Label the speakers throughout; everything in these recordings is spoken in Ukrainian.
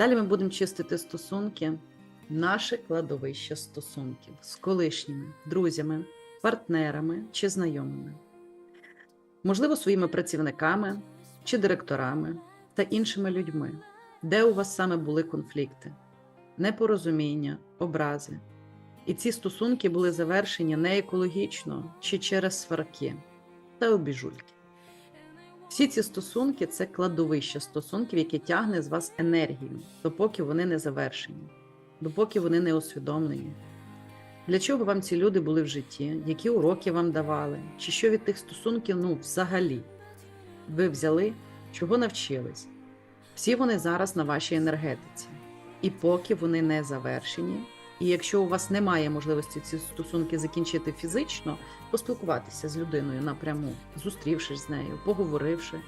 Speaker 1: Далі ми будемо чистити стосунки, наше кладовище стосунків з колишніми друзями, партнерами чи знайомими, можливо, своїми працівниками чи директорами та іншими людьми, де у вас саме були конфлікти, непорозуміння, образи. І ці стосунки були завершені не екологічно чи через сварки та обіжульки. Всі ці стосунки це кладовище стосунків, яке тягне з вас енергію, допоки вони не завершені, допоки вони не усвідомлені. Для чого вам ці люди були в житті, які уроки вам давали, чи що від тих стосунків, ну, взагалі, ви взяли, чого навчились? Всі вони зараз на вашій енергетиці. І поки вони не завершені, і якщо у вас немає можливості ці стосунки закінчити фізично, поспілкуватися з людиною напряму, зустрівшись з нею, поговоривши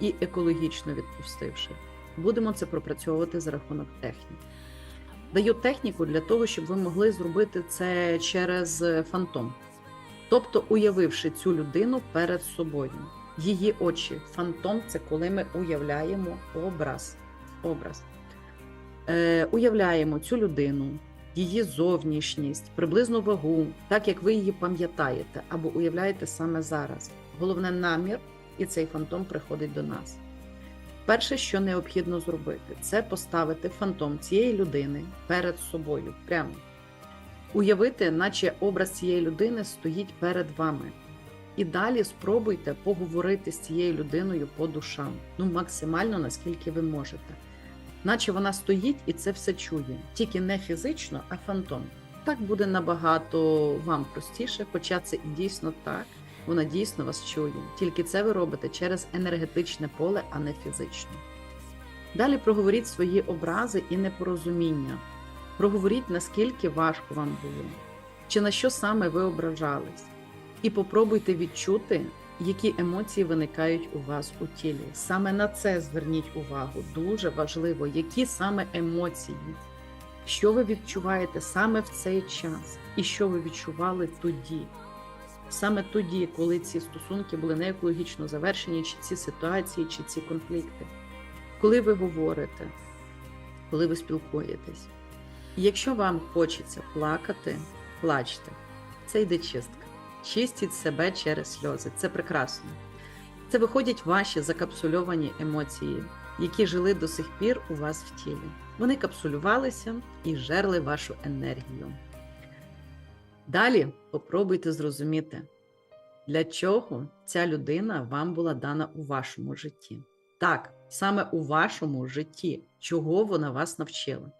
Speaker 1: і екологічно відпустивши, будемо це пропрацьовувати за рахунок технік. Даю техніку для того, щоб ви могли зробити це через фантом, тобто уявивши цю людину перед собою. Її очі, фантом це коли ми уявляємо образ. образ. Е, Уявляємо цю людину, її зовнішність, приблизну вагу, так як ви її пам'ятаєте або уявляєте саме зараз. Головне намір, і цей фантом приходить до нас. Перше, що необхідно зробити, це поставити фантом цієї людини перед собою. Прямо уявити, наче образ цієї людини стоїть перед вами. І далі спробуйте поговорити з цією людиною по душам, ну максимально наскільки ви можете. Наче вона стоїть і це все чує, тільки не фізично, а фантом. Так буде набагато вам простіше, хоча це і дійсно так. Вона дійсно вас чує. Тільки це ви робите через енергетичне поле, а не фізично. Далі проговоріть свої образи і непорозуміння. Проговоріть, наскільки важко вам було, чи на що саме ви ображались. І попробуйте відчути, які емоції виникають у вас у тілі. Саме на це зверніть увагу. Дуже важливо, які саме емоції, що ви відчуваєте саме в цей час, і що ви відчували тоді. Саме тоді, коли ці стосунки були не екологічно завершені, чи ці ситуації, чи ці конфлікти. Коли ви говорите, коли ви спілкуєтесь. Якщо вам хочеться плакати, плачте. Це йде чистка. Чистіть себе через сльози. Це прекрасно. Це виходять ваші закапсульовані емоції, які жили до сих пір у вас в тілі. Вони капсулювалися і жерли вашу енергію. Далі попробуйте зрозуміти, для чого ця людина вам була дана у вашому житті. Так, саме у вашому житті, чого вона вас навчила.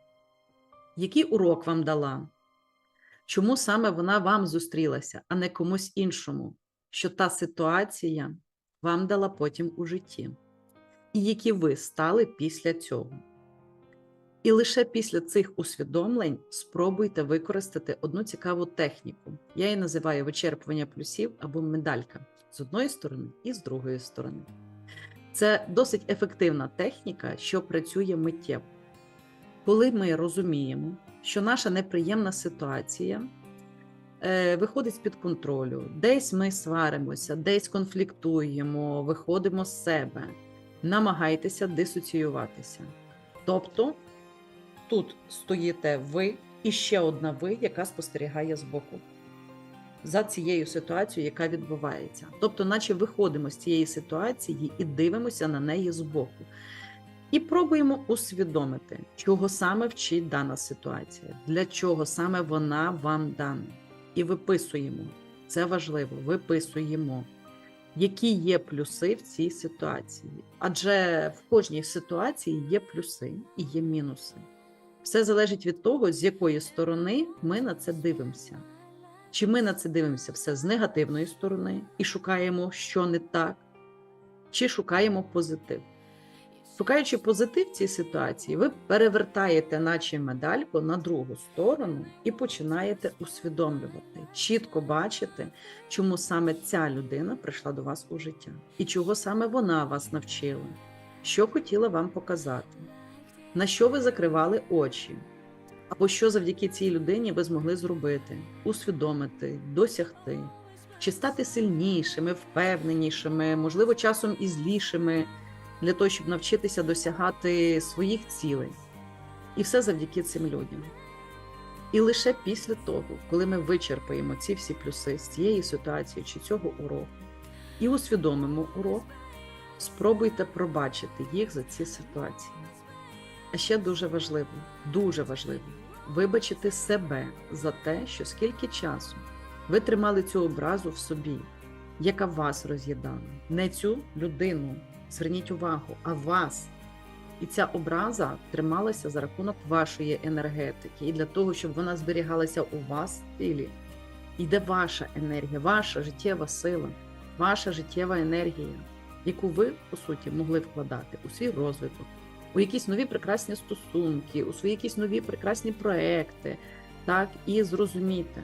Speaker 1: Який урок вам дала? Чому саме вона вам зустрілася, а не комусь іншому, що та ситуація вам дала потім у житті, і які ви стали після цього. І лише після цих усвідомлень спробуйте використати одну цікаву техніку. Я її називаю вичерпування плюсів або медалька з одної сторони і з другої сторони. Це досить ефективна техніка, що працює миттєво. Коли ми розуміємо, що наша неприємна ситуація е, виходить з-під контролю, десь ми сваримося, десь конфліктуємо, виходимо з себе, намагайтеся дисоціюватися. Тобто тут стоїте ви і ще одна ви, яка спостерігає збоку за цією ситуацією, яка відбувається. Тобто, наче виходимо з цієї ситуації і дивимося на неї збоку. І пробуємо усвідомити, чого саме вчить дана ситуація, для чого саме вона вам дана. І виписуємо. Це важливо, виписуємо, які є плюси в цій ситуації. Адже в кожній ситуації є плюси і є мінуси. Все залежить від того, з якої сторони ми на це дивимося. Чи ми на це дивимося все з негативної сторони і шукаємо, що не так, чи шукаємо позитив. Шукаючи позитив цій ситуації, ви перевертаєте, наче медальку, на другу сторону і починаєте усвідомлювати, чітко бачити, чому саме ця людина прийшла до вас у життя, і чого саме вона вас навчила, що хотіла вам показати, на що ви закривали очі, або що завдяки цій людині ви змогли зробити, усвідомити, досягти, чи стати сильнішими, впевненішими, можливо, часом і злішими для того, щоб навчитися досягати своїх цілей. І все завдяки цим людям. І лише після того, коли ми вичерпаємо ці всі плюси з цієї ситуації чи цього уроку, і усвідомимо урок, спробуйте пробачити їх за ці ситуації. А ще дуже важливо, дуже важливо вибачити себе за те, що скільки часу ви тримали цю образу в собі, яка вас роз'їдала. Не цю людину, зверніть увагу, а вас. І ця образа трималася за рахунок вашої енергетики. І для того, щоб вона зберігалася у вас в тілі, йде ваша енергія, ваша життєва сила, ваша життєва енергія, яку ви, по суті, могли вкладати у свій розвиток, у якісь нові прекрасні стосунки, у свої якісь нові прекрасні проекти. Так, і зрозумійте,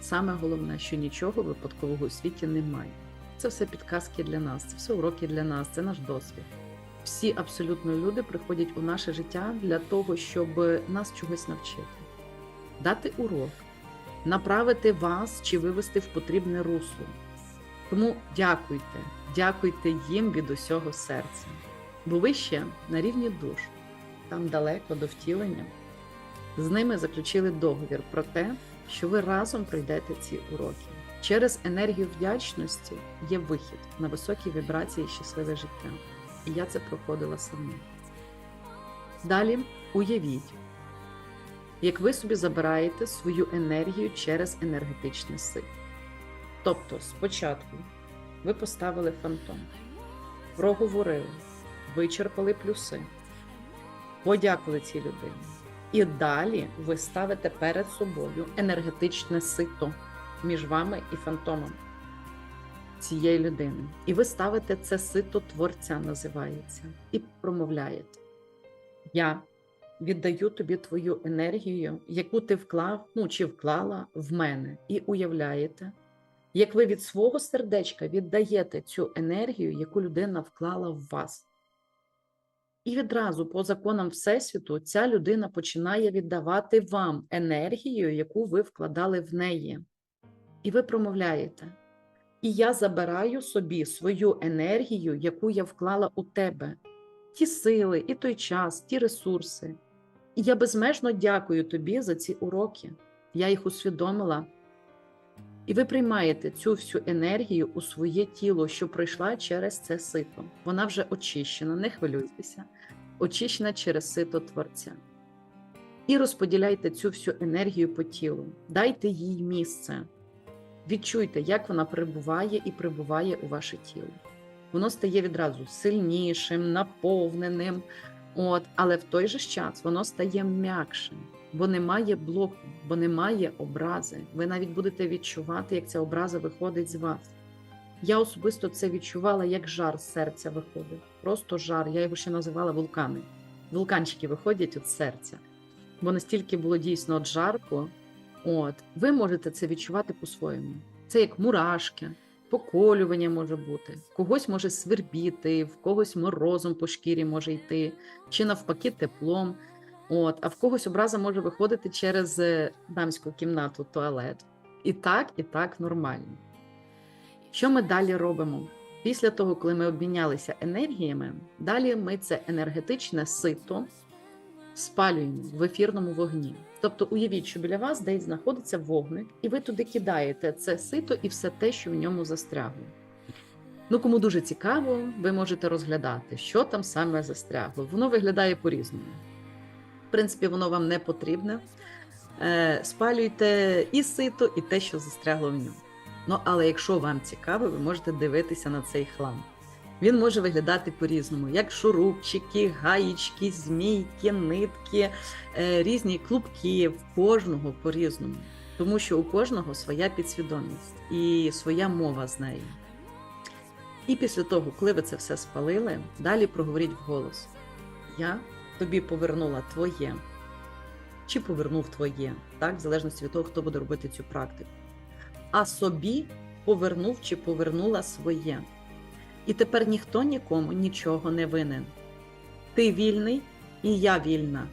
Speaker 1: саме головне, що нічого випадкового у світі немає. Це все підказки для нас, це все уроки для нас, це наш досвід. Всі абсолютно люди приходять у наше життя для того, щоб нас чогось навчити, дати урок, направити вас чи вивести в потрібне русло. Тому дякуйте, дякуйте їм від усього серця, бо ви ще на рівні душ, там далеко до втілення. З ними заключили договір про те, що ви разом пройдете ці уроки. Через енергію вдячності є вихід на високі вібрації і щасливе життя. І я це проходила сама. Далі уявіть, як ви собі забираєте свою енергію через енергетичний сит. Тобто, спочатку ви поставили фантом, проговорили, вичерпали плюси, подякували цій людині. І далі ви ставите перед собою енергетичне сито між вами і фантомом цієї людини. І ви ставите це сито творця, називається, і промовляєте: Я віддаю тобі твою енергію, яку ти вклав, ну чи вклала в мене, і уявляєте, як ви від свого сердечка віддаєте цю енергію, яку людина вклала в вас. І відразу, по законам Всесвіту, ця людина починає віддавати вам енергію, яку ви вкладали в неї. І ви промовляєте. І я забираю собі свою енергію, яку я вклала у тебе, ті сили, і той час, ті ресурси. І я безмежно дякую тобі за ці уроки. Я їх усвідомила. І ви приймаєте цю всю енергію у своє тіло, що пройшла через це сито. Вона вже очищена, не хвилюйтеся, очищена через сито Творця. І розподіляйте цю всю енергію по тілу, дайте їй місце. Відчуйте, як вона прибуває і прибуває у ваше тіло. Воно стає відразу сильнішим, наповненим, от, але в той же час воно стає м'якшим, бо немає блоку, бо немає образи. Ви навіть будете відчувати, як ця образа виходить з вас. Я особисто це відчувала, як жар з серця виходив. Просто жар. Я його ще називала вулкани. Вулканчики виходять від серця, бо настільки було дійсно жарко. От, ви можете це відчувати по-своєму. Це як мурашки, поколювання може бути, когось може свербіти, в когось морозом по шкірі може йти, чи навпаки теплом. От, а в когось образа може виходити через е, дамську кімнату, туалет. І так, і так нормально. Що ми далі робимо? Після того, коли ми обмінялися енергіями, далі ми це енергетичне сито спалюємо в ефірному вогні. Тобто, уявіть, що біля вас десь знаходиться вогник, і ви туди кидаєте це сито і все те, що в ньому застрягло. Ну, кому дуже цікаво, ви можете розглядати, що там саме застрягло. Воно виглядає по-різному. В принципі, воно вам не потрібне. Е, Спалюйте і сито, і те, що застрягло в ньому. Ну, але якщо вам цікаво, ви можете дивитися на цей хлам. Він може виглядати по-різному, як шурупчики, гаїчки, змійки, нитки, е, різні клубки, в кожного по-різному. Тому що у кожного своя підсвідомість і своя мова з нею. І після того, коли ви це все спалили, далі проговоріть вголос: Я тобі повернула твоє, чи повернув твоє, так, в залежності від того, хто буде робити цю практику. А собі повернув чи повернула своє. І тепер ніхто нікому нічого не винен. Ти вільний і я вільна.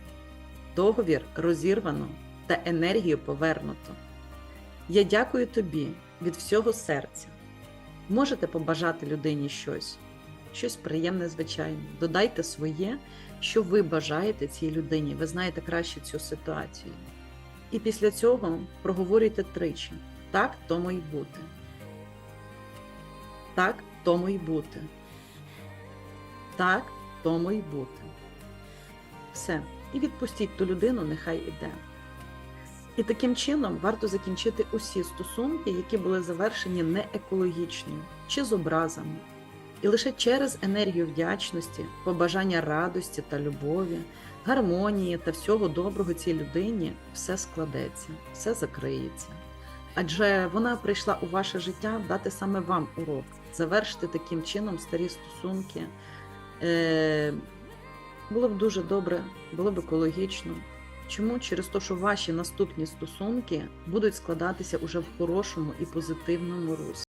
Speaker 1: Договір розірвано та енергію повернуто. Я дякую тобі від всього серця. Можете побажати людині щось, щось приємне, звичайно. Додайте своє що ви бажаєте цій людині, ви знаєте краще цю ситуацію. І після цього проговорюйте тричі: так, тому й бути. Так, тому й бути. Так, тому й бути. Все. І відпустіть ту людину, нехай іде. І таким чином варто закінчити усі стосунки, які були завершені не екологічно чи з образами. І лише через енергію вдячності, побажання радості та любові, гармонії та всього доброго цій людині все складеться, все закриється. Адже вона прийшла у ваше життя дати саме вам урок, завершити таким чином старі стосунки. Е, було б дуже добре, було б екологічно. Чому? Через те, що ваші наступні стосунки будуть складатися уже в хорошому і позитивному руслі.